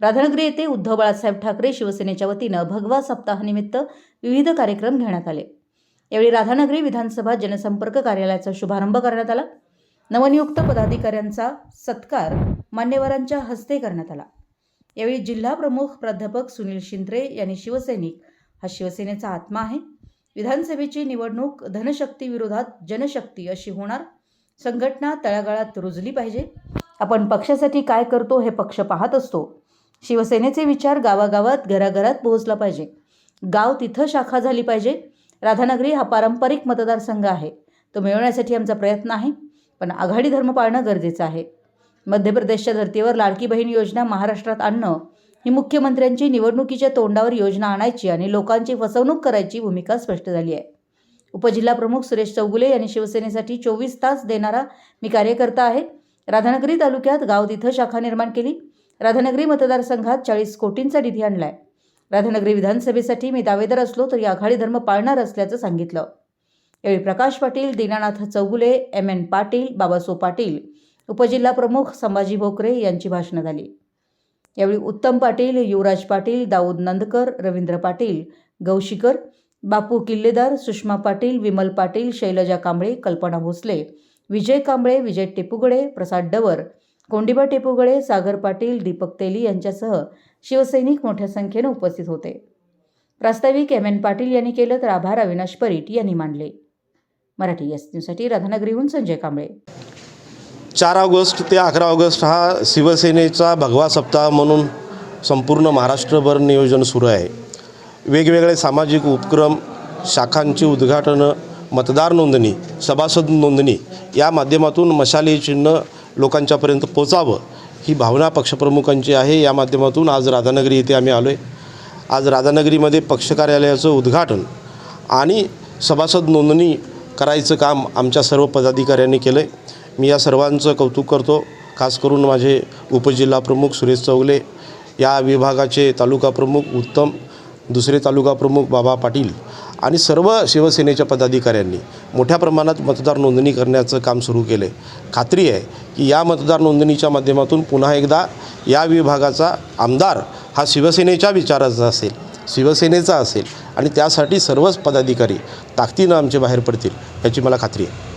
राधानगरी येथे उद्धव बाळासाहेब ठाकरे शिवसेनेच्या वतीनं भगवा सप्ताहानिमित्त विविध कार्यक्रम घेण्यात आले. यावेळी राधानगरी विधानसभा जनसंपर्क कार्यालयाचा शुभारंभ करण्यात आला. नवनियुक्त पदाधिकाऱ्यांचा सत्कार मान्यवरांच्या हस्ते करण्यात आला. यावेळी जिल्हा प्रमुख प्राध्यापक सुनील शिंद्रे यांनी शिवसैनिक हा शिवसेनेचा आत्मा आहे. विधानसभेची निवडणूक धनशक्ती विरोधात जनशक्ती अशी होणार. संघटना तळागाळात रुजली पाहिजे. आपण पक्षासाठी काय करतो हे पक्ष पाहत असतो. शिवसेनेचे विचार गावागावात घराघरात पोहोचला पाहिजे. गाव तिथं शाखा झाली पाहिजे. राधानगरी हा पारंपरिक मतदारसंघ आहे. तो मिळवण्यासाठी आमचा प्रयत्न आहे. पण आघाडी धर्म पाळणं गरजेचं आहे. मध्य प्रदेशच्या धर्तीवर लाडकी बहीण योजना महाराष्ट्रात आणणं ही मुख्यमंत्र्यांची निवडणुकीच्या तोंडावर योजना आणायची आणि लोकांची फसवणूक करायची भूमिका स्पष्ट झाली आहे. उपजिल्हा प्रमुख सुरेश चौगुले यांनी शिवसेनेसाठी चोवीस तास देणारा मी कार्यकर्ता आहे. राधानगरी तालुक्यात गाव तिथं शाखा निर्माण केली. राधानगरी मतदारसंघात चाळीस कोटींचा निधी आणलाय. राधानगरी विधानसभेसाठी मी दावेदार असलो तरी आघाडी धर्म पाळणार असल्याचं सांगितलं. यावेळी प्रकाश पाटील दीनानाथ चौगुले एम एन पाटील बाबासो पाटील उपजिल्हा प्रमुख संभाजी भोकरे यांची भाषणं झाली. यावेळी उत्तम पाटील युवराज पाटील दाऊद नंदकर रवींद्र पाटील गौशिकर बापू किल्लेदार सुषमा पाटील विमल पाटील शैलजा कांबळे कल्पना भोसले विजय कांबळे विजय टेपुगडे प्रसाद डवर कोंडिबा टेपुगळे सागर पाटील दीपक तेली यांच्यासह शिवसैनिक मोठ्या संख्येनं उपस्थित होते. प्रास्ताविक एम एन पाटील यांनी केलं तर आभार अविनाश परीट यांनी मानले. मराठी एस न्यूजसाठी राधानगरीहून संजय कांबळे. चार ऑगस्ट ते अकरा ऑगस्ट हा शिवसेनेचा भगवा सप्ताह म्हणून संपूर्ण महाराष्ट्रभर नियोजन सुरू आहे. वेगवेगळे सामाजिक उपक्रम शाखांची उद्घाटनं मतदार नोंदणी सभासद नोंदणी या माध्यमातून मशाली चिन्ह लोकांच्यापर्यंत पोचावं ही भावना पक्षप्रमुखांची आहे. या माध्यमातून आज राधानगरी येथे आम्ही आलो आहे आज राधानगरीमध्ये पक्ष कार्यालयाचं उद्घाटन आणि सभासद नोंदणी करायचं काम आमच्या सर्व पदाधिकाऱ्यांनी केलं आहे मी या सर्वांचं कौतुक करतो. खास करून माझे उपजिल्हा प्रमुख सुरेश चौगले या विभागाचे तालुका प्रमुख उत्तम दुसरे तालुका प्रमुख बाबा पाटील आणि सर्व शिवसेनेच्या पदाधिकाऱ्यांनी मोठ्या प्रमाणात मतदार नोंदणी करण्याचं काम सुरू केलं. आहे खात्री आहे की या मतदार नोंदणीच्या माध्यमातून पुन्हा एकदा या विभागाचा आमदार हा शिवसेनेच्या विचाराचा असेल शिवसेनेचा असेल आणि त्यासाठी सर्वच पदाधिकारी ताकदीनं आमचे बाहेर पडतील याची मला खात्री आहे.